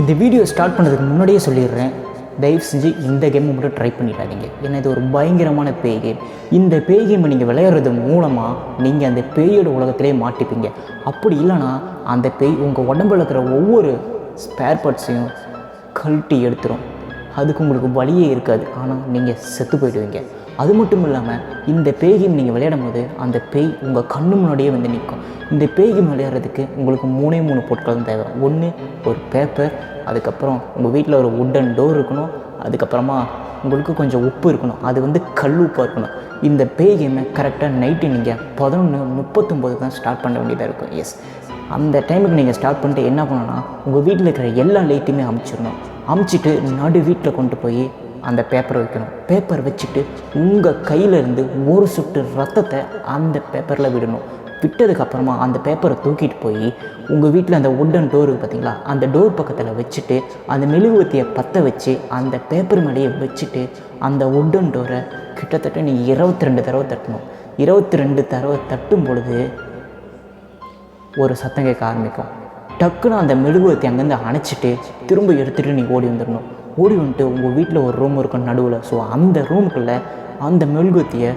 இந்த video start பண்ணுறதுக்கு முன்னாடியே சொல்லிடுறேன். தயவு செஞ்சு இந்த கேமை மட்டும் ட்ரை பண்ணிடாதீங்க. ஏன்னா இது ஒரு பயங்கரமான பேய் கேம் இந்த பேய் கேமை நீங்கள் விளையாடுறது மூலமாக நீங்கள் அந்த பேயோட உலகத்திலே மாட்டிப்பீங்க. அப்படி இல்லைன்னா அந்த பேய் உங்கள் உடம்புல இருக்கிற ஒவ்வொரு ஸ்பேர் பார்ட்ஸையும் கழட்டி எடுத்துரும். அதுக்கு உங்களுக்கு வழியே இருக்காது. ஆனால் நீங்கள் செத்து போயிடுவீங்க. அது மட்டும் இல்லாமல் இந்த பேய் கேம் நீங்கள் விளையாடும் போது அந்த பேய் உங்கள் கண்ணு முன்னாடியே வந்து நிற்கும் இந்த பேய் கேம் விளையாடுறதுக்கு உங்களுக்கு மூணே மூணு பொருட்கள் தான் தேவை. ஒன்று ஒரு பேப்பர் அதுக்கப்புறம் உங்கள் வீட்டில் ஒரு உட்டன் டோர் இருக்கணும். அதுக்கப்புறமா உங்களுக்கு கொஞ்சம் உப்பு இருக்கணும். அது வந்து கல் உப்பாக இருக்கணும். இந்த பேய் கேமை கரெக்டாக நைட்டு நீங்கள் பதினொன்று முப்பத்தொம்போது தான் ஸ்டார்ட் பண்ண வேண்டியதாக இருக்கும். எஸ் அந்த டைமுக்கு நீங்கள் ஸ்டார்ட் பண்ணிட்டு என்ன பண்ணணும்னா உங்கள் வீட்டில் இருக்கிற எல்லா லைட்டையுமே அமைச்சிடணும். அமுச்சிட்டு நடு வீட்டில் கொண்டு போய் அந்த பேப்பரை வைக்கணும். பேப்பர் வச்சுட்டு உங்கள் கையிலேருந்து ஒரு சுட்டு ரத்தத்தை அந்த பேப்பரில் விடணும். விட்டதுக்கப்புறமா அந்த பேப்பரை தூக்கிட்டு போய் உங்கள் வீட்டில் அந்த உட்டன் டோர் பார்த்தீங்களா அந்த டோர் பக்கத்தில் வச்சுட்டு அந்த மெழுகுவத்தியை பற்ற வச்சு அந்த பேப்பர் மேலேயே வச்சுட்டு அந்த உட்டன் டோரை கிட்டத்தட்ட நீங்கள் இருபத்தி ரெண்டு தடவை தட்டணும். இருபத்தி ரெண்டு தடவை தட்டும் பொழுது ஒரு சத்தம் கேட்க ஆரம்பிக்கும். டக்குன்னு அந்த மெழுகுவத்தி அங்கேருந்து அணைச்சிட்டு திரும்ப எடுத்துகிட்டு நீ ஓடி வந்துடணும். ஓடி வந்துட்டு உங்கள் வீட்டில் ஒரு ரூம் இருக்கும் நடுவில். ஸோ அந்த ரூமுக்குள்ளே அந்த மெழுகுத்தியை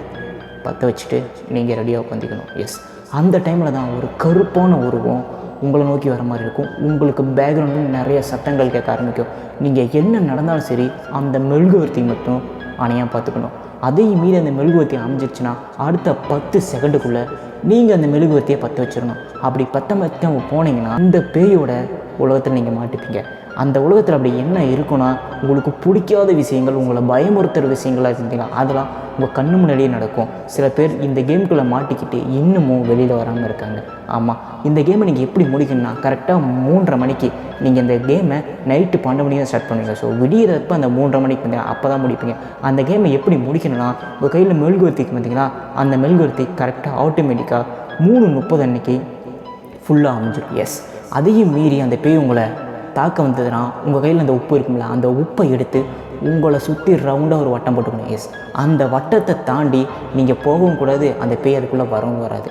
பற்ற வச்சுட்டு நீங்கள் ரெடியாக உட்காந்துக்கணும் எஸ் அந்த டைமில் தான் ஒரு கருப்பான உருவம் உங்களை நோக்கி வர மாதிரி இருக்கும். உங்களுக்கு பேக்ரவுண்டில் நிறைய சத்தங்கள் கேட்க ஆரம்பிக்கும். நீங்கள் என்ன நடந்தாலும் சரி அந்த மெழுகுவர்த்தி மட்டும் அணையாக பார்த்துக்கணும். அதையும் மீறி அந்த மெழுகுவர்த்தி அமைஞ்சிருச்சுன்னா அடுத்த பத்து செகண்டுக்குள்ளே நீங்கள் அந்த மெழுகுவர்த்தியை பற்ற வச்சிடணும் அப்படி பற்ற மத்தம் போனீங்கன்னா அந்த பேயோட உலகத்தில் நீங்கள் மாட்டிப்பீங்க. அந்த உலகத்தில் அப்படி என்ன இருக்குன்னா உங்களுக்கு பிடிக்காத விஷயங்கள் உங்களை பயமுறுத்துகிற விஷயங்களாக இருந்தீங்களா அதெல்லாம் உங்கள் கண்ணு முன்னாடியே நடக்கும். சில பேர் இந்த கேம்குள்ளே மாட்டிக்கிட்டு இன்னமும் வெளியில் வராமல் இருக்காங்க. ஆமாம் இந்த கேமை நீங்கள் எப்படி முடிக்கணும்னா கரெக்டாக மூன்றரை மணிக்கு நீங்கள் இந்த கேமை நைட்டு பன்னெண்டு மணிக்கு தான் ஸ்டார்ட் பண்ணுவீங்க. ஸோ விடியறப்ப அந்த மூன்றரை மணிக்கு வந்து அப்போ தான் முடிப்பீங்க. அந்த கேமை எப்படி முடிக்கணும்னா உங்கள் கையில் மெழுகுவர்த்திக்கு பார்த்தீங்கன்னா அந்த மெழுகுவர்த்தி கரெக்டாக ஆட்டோமேட்டிக்காக மூணு முப்பது அன்னைக்கு ஃபுல்லாக அமைஞ்சிடும் எஸ் அதையும் மீறி அந்த பேய் உங்களை தாக்க வந்ததுன்னா உங்கள் கையில் அந்த உப்பு இருக்கும்ல அந்த உப்பை எடுத்து உங்களை சுற்றி ரவுண்டாக ஒரு வட்டம் போட்டுக்கணும் எஸ் அந்த வட்டத்தை தாண்டி நீங்கள் போகவும் கூடாது அந்த பேய் அதுக்குள்ளே வரவும் வராது.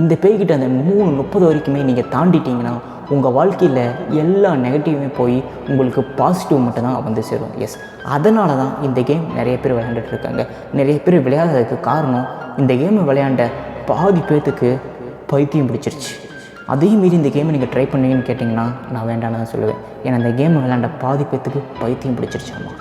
இந்த பேய்கிட்ட அந்த மூணு முப்பது வரைக்குமே நீங்கள் தாண்டிட்டீங்கன்னா உங்கள் வாழ்க்கையில் எல்லா நெகட்டிவுமே போய் உங்களுக்கு பாசிட்டிவ் மட்டும்தான் வந்து சேரும் எஸ் அதனால தான் இந்த கேம் நிறைய பேர் விளையாண்டுட்டு இருக்காங்க. நிறைய பேர் விளையாடுறதுக்கு காரணம் இந்த கேமை விளையாண்ட பாதி பேர்த்துக்கு பைத்தியம் பிடிச்சிருச்சு. அதையும் மீறி இந்த கேமை நீங்கள் ட்ரை பண்ணுவீங்கன்னு கேட்டிங்கன்னா நான் வேண்டாம்னு தான் சொல்லுவேன். ஏன்னா இந்த கேமை விளாண்ட பாதி பேத்துக்கு பைத்தியம் பிடிச்சிருச்சாமா